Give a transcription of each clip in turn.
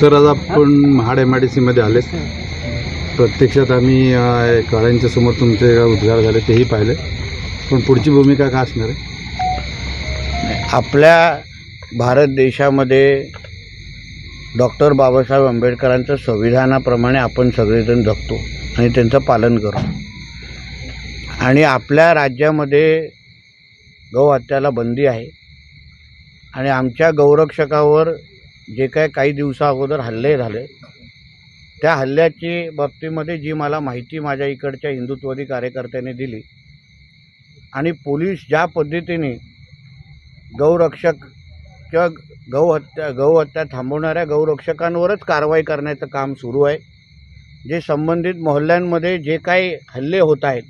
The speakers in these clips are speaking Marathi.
सर आज आपण महाड एम आय डी सीमध्ये आलेत. प्रत्यक्षात आम्ही काळ्यांच्या समोर तुमचे उद्गार झाले तेही पाहिले. पण पुढची भूमिका काय असणार आहे? आपल्या भारत देशामध्ये डॉक्टर बाबासाहेब आंबेडकरांच्या संविधानाप्रमाणे आपण सगळेजण जगतो आणि त्यांचं पालन करतो. आणि आपल्या राज्यामध्ये गौहत्याला बंदी आहे. आणि आमच्या गौरक्षकावर जे काय काही दिवसा अगोदर हल्ले झाले त्या हल्ल्याची बाबतीमध्ये जी मला माहिती माझ्या इकडच्या हिंदुत्ववादी कार्यकर्त्यांनी दिली आणि पोलीस ज्या पद्धतीने गौरक्षक किंवा गौहत्या गौहत्या थांबवणाऱ्या गौरक्षकांवरच कारवाई करण्याचं काम सुरू आहे. जे संबंधित मोहल्ल्यांमध्ये जे काही हल्ले होत आहेत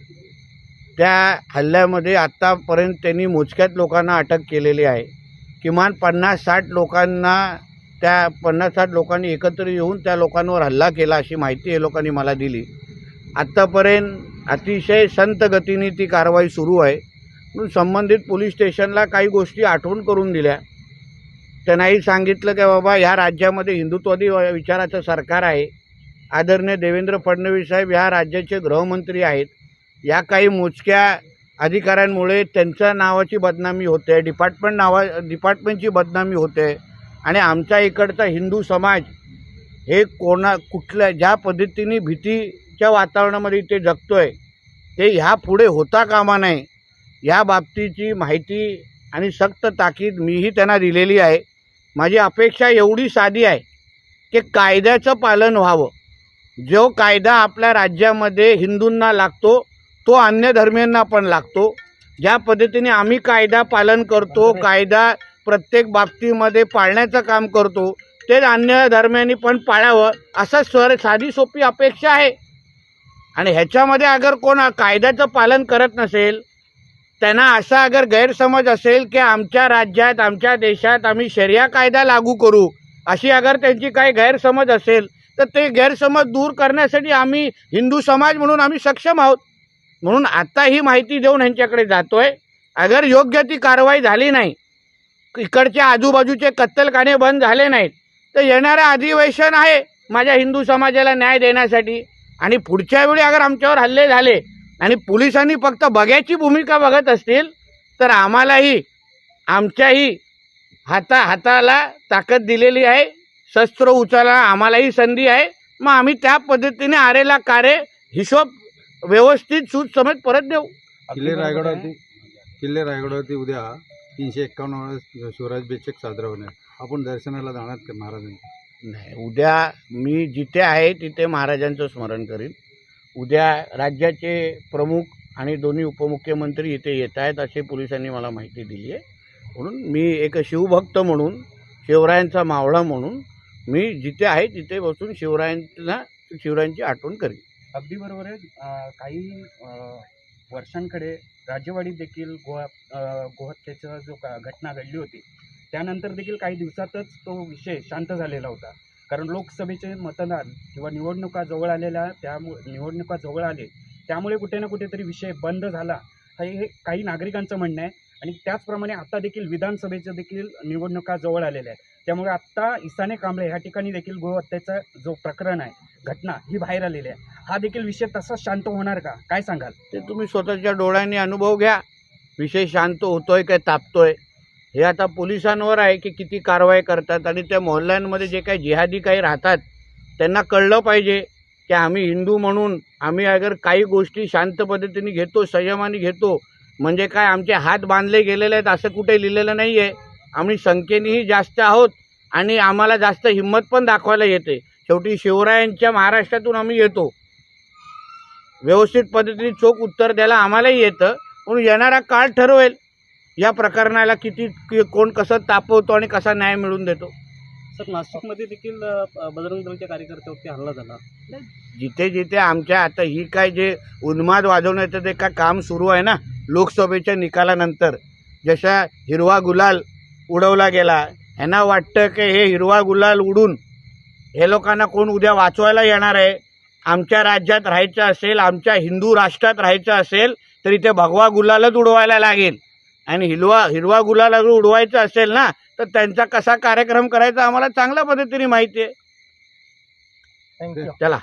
त्या हल्ल्यामध्ये आत्तापर्यंत त्यांनी मोजक्यात लोकांना अटक केलेली आहे. किमान पन्नास साठ लोकांना त्या पन्नास साठ लोकांनी एकत्र येऊन त्या लोकांवर हल्ला केला अशी माहिती हे लोकांनी मला दिली. आत्तापर्यंत अतिशय संत गतीने ती कारवाई सुरू आहे. म्हणून संबंधित पोलीस स्टेशनला काही गोष्टी आठवण करून दिल्या. त्यांनाही सांगितलं की बाबा ह्या राज्यामध्ये हिंदुत्ववादी विचाराचं सरकार आहे. आदरणीय देवेंद्र फडणवीस साहेब ह्या राज्याचे गृहमंत्री आहेत. या काही मोजक्या अधिकाऱ्यांमुळे त्यांच्या नावाची बदनामी होते डिपार्टमेंट नावा डिपार्टमेंटची बदनामी होते. आणि आमच्या इकडचा हिंदू समाज हे कोणा कुठल्या ज्या पद्धतीने भीतीच्या वातावरणामध्ये ते जगतो आहे ते ह्या पुढे होता कामा नये या बाबतीची माहिती आणि सक्त ताकीद मीही त्यांना दिलेली आहे. माझी अपेक्षा एवढी साधी आहे की कायद्याचं पालन व्हावं. जो कायदा आपल्या राज्यामध्ये हिंदूंना लागतो तो अन्य धर्मियांना पण लागतो. ज्या पद्धतीने आम्ही कायदा पालन करतो कायदा प्रत्येक बाबतीमध्ये पाळण्याचं काम करतो. तेच अन्य धर्म्यांनी पण पाळावं असं स्वर साधी सोपी अपेक्षा आहे. आणि ह्याच्यामध्ये अगर कोण कायद्याचं पालन करत नसेल त्यांना असा अगर गैरसमज असेल की आमच्या राज्यात आमच्या देशात आम्ही शर्या कायदा लागू करू अशी अगर त्यांची काही गैरसमज असेल तर ते गैरसमज दूर करण्यासाठी आम्ही हिंदू समाज म्हणून आम्ही सक्षम आहोत. म्हणून आता ही माहिती देऊन ह्यांच्याकडे जातोय. अगर योग्य ती कारवाई झाली नाही इकडचे आजूबाजूचे कत्तलखाने बंद झाले नाहीत. तर येणारं अधिवेशन आहे माझ्या हिंदू समाजाला न्याय देण्यासाठी. आणि पुढच्या वेळी अगर आमच्यावर हल्ले झाले आणि पोलिसांनी फक्त बघ्याची भूमिका बघत असतील तर आम्हालाही आमच्याही हाता हाताला ताकद दिलेली आहे. शस्त्र उचला आम्हालाही संधी आहे. मग आम्ही त्या पद्धतीने आरेला कार्य हिशोब व्यवस्थित सूट समेत परत देऊ. किल्ले रायगडावरती किल्ले रायगडावरती उद्या तीनशे एक्कावन्न शिवराज बेचक साजरा होणार. आपण दर्शनाला जाणार का महाराजांनी? नाही उद्या मी जिथे आहे तिथे महाराजांचं स्मरण करीन. उद्या राज्याचे प्रमुख आणि दोन्ही उपमुख्यमंत्री इथे येत आहेत असे पोलिसांनी मला माहिती दिली आहे. म्हणून मी एक शिवभक्त म्हणून शिवरायांचा मावळा म्हणून मी जिथे आहे तिथे बसून शिवरायांना शिवरायांची आठवण करीन. अगदी बरोबर आहे. काही वर्षांकडे राजेवाडी देखील गोवा अं, गोहत्येचा जो का घटना घडली होती त्यानंतर देखील काही दिवसातच तो विषय शांत झालेला होता. कारण लोकसभेचे मतदान किंवा निवडणुका जवळ आलेल्या त्यामुळे निवडणुका जवळ आले त्यामुळे कुठे ना कुठेतरी विषय बंद झाला. हे हे काही नागरिकांचं म्हणणं आहे. आणि त्याचप्रमाणे आता देखील विधानसभेचं देखील निवडणुका जवळ आलेल्या आहेत. त्यामुळे आत्ता ईसाने कांबळे ह्या ठिकाणी देखील गोहत्येचा जो प्रकरण आहे घटना ही बाहेर आलेली आहे. हा देखील विषय तसाच शांत होणार का? काय सांगाल? ते तुम्ही स्वतःच्या डोळ्यांनी अनुभव घ्या. विषय शांत होतोय काय तापतोय? हे आता पोलिसांवर आहे की किती कारवाई करतात आणि त्या मोहल्ल्यांमध्ये जे काही जिहादी काही राहतात त्यांना कळलं पाहिजे की आम्ही हिंदू म्हणून आम्ही अगर काही गोष्टी शांत पद्धतीने घेतो संयमाने घेतो म्हणजे काय आमचे हात बांधले गेलेले आहेत असं कुठे लिहिलेलं नाही आहे आम्ही संख्येनेही जास्त आहोत आणि आम्हाला जास्त हिंमत पण दाखवायला येते. शेवटी शिवरायांच्या महाराष्ट्रातून आम्ही येतो. व्यवस्थित पद्धतीने चोख उत्तर द्यायला आम्हालाही येतं म्हणून येणारा काळ ठरवेल. या प्रकरणाला किती कि- कोण कसं तापवतो आणि कसा न्याय मिळवून देतो. सर नाशिकमध्ये देखील बजरंग दलच्या कार्यकर्त्यावरती हल्ला झाला. जिथे जिथे आमच्या आता ही काय जे उन्माद वाजवण्याचं ते काय काम सुरू आहे ना लोकसभेच्या निकालानंतर जसा हिरवा गुलाल उडवला गेला ह्यांना वाटतं की हे हिरवा गुलाल उडून हे लोकांना कोण उद्या वाचवायला येणार आहे आमच्या राज्यात राहायचं असेल आमच्या हिंदू राष्ट्रात राहायचं असेल तर इथे भगवा गुलालच उडवायला लागेल. आणि हिरवा हिरवा गुलाल जर उडवायचा असेल ना तर त्यांचा कसा कार्यक्रम करायचा आम्हाला चांगल्या पद्धतीने माहिती आहे. चला.